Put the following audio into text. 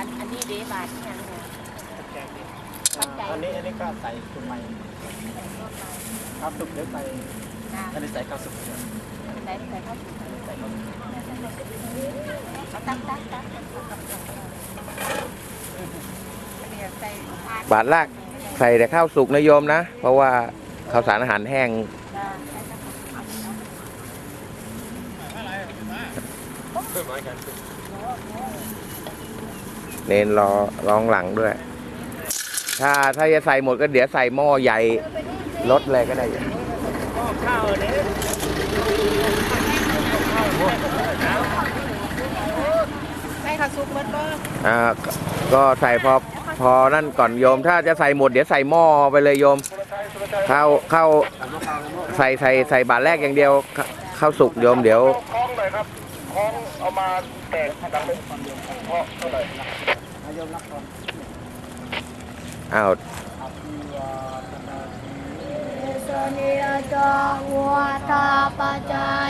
อันอันนี้เดบาทเนี่ยนะแกงดิปัจจัยอันนี้อันนี้ก็ใส่สุกใหม่ข้าวสุกเดี๋ยวใส่นะอันนี้ใส่ข้าวสุกเดี๋ยวใส่ใส่ข้าวสุกใส่ข้าวสุกเอาตั้งตั้งตั้งเดี๋ยวใส่ผักบาทแรกใส่แต่ข้าวสุกนะโยมนะ เพราะว่าข้าวสารอาหารแห้งนะใส่ผัก เน้นรอรองหลังด้วย ถ้าถ้าจะใส่หมดก็เดี๋ยวใส่หม้อใหญ่ลดเลยก็ได้ข้าวเนี้ยใส่ข้าวสุกหมดบ่อ่าก็ใส่พอพอนั่นก่อนโยม ถ้าจะใส่หมดเดี๋ยวใส่หม้อไปเลยโยมข้าวข้าวใส่ใส่ใส่บาทแรกอย่างเดียวข้าข้าวสุกโยมเดี๋ยวคล้องหน่อยครับคล้องเอามาแตกดังเป็นเพราะเท่าไหร่ ยโยมรับก่อนอ้าวอภิวาทนาสีสนิยจาวัตาปจาย